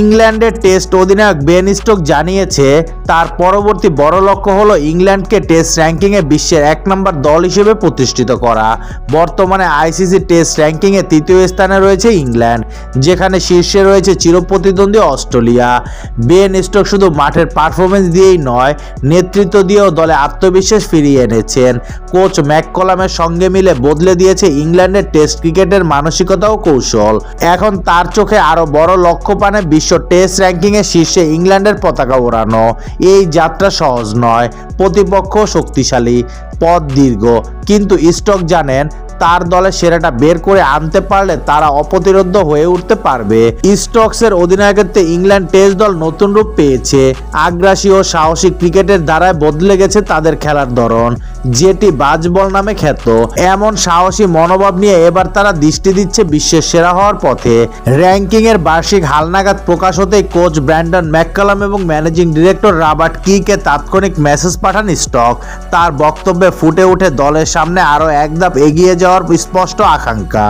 ইংল্যান্ডের টেস্ট অধিনায়ক Ben stroke জানিয়েছে, তার পরবর্তী বড় লক্ষ্য হলো ইংল্যান্ডকে টেস্ট র্যাঙ্কিংয়ে বিশ্বের এক নম্বর দল হিসেবে প্রতিষ্ঠিত করা। বর্তমানে আইসিসি টেস্ট র্যাঙ্কিংয়ে তৃতীয় স্থানে রয়েছে ইংল্যান্ড, যেখানে শীর্ষে রয়েছে চিরপ্রতিদ্বন্দ্বী অস্ট্রেলিয়া। বেন স্টোক শুধু মাঠের পারফরমেন্স দিয়েই নয়, নেতৃত্ব দিয়েও দলে আত্মবিশ্বাস ফিরিয়ে এনেছেন। কোচ ম্যাককলামের সঙ্গে মিলে বদলে দিয়েছে ইংল্যান্ডের টেস্ট ক্রিকেটের মানসিকতা ও কৌশল। এখন তার চোখে আরও বড় লক্ষ্য পানে বিশ্ব টেস্ট র্যাঙ্কিংয়ে শীর্ষে ইংল্যান্ডের পতাকা ওড়ানো। এই যাত্রা সহজ নয়, প্রতিপক্ষ শক্তিশালী, পথ দীর্ঘ। কিন্তু স্টক জানেন, তার দলে সেরাটা বের করে আনতে পারলে তারা অপ্রতিরোধ হয়ে উঠতে পারবে। স্টকসের অধিনায়কত্বে ইংল্যান্ড টেস্ট দল নতুন রূপ পেয়েছে। আগ্রাসী ও সাহসী ক্রিকেটের দ্বারায় বদলে গেছে তাদের খেলার ধরন। যেটি বাজবল নামে খ্যাত, এমন সাহসী মনোভাব নিয়ে এবার তারা দৃষ্টি দিচ্ছে বিশ্বের সেরা হওয়ার পথে। র্যাঙ্কিং এর বার্ষিক হালনাগাদ প্রকাশ হতেই কোচ ব্র্যান্ডন ম্যাককালাম এবং ম্যানেজিং ডিরেক্টর রাবার্ট কিকে তাৎক্ষণিক মেসেজ পাঠান স্টক। তার বক্তব্যে ফুটে উঠে দলের সামনে আরও এক ধাপ এগিয়ে যাওয়ার স্পষ্ট আকাঙ্ক্ষা।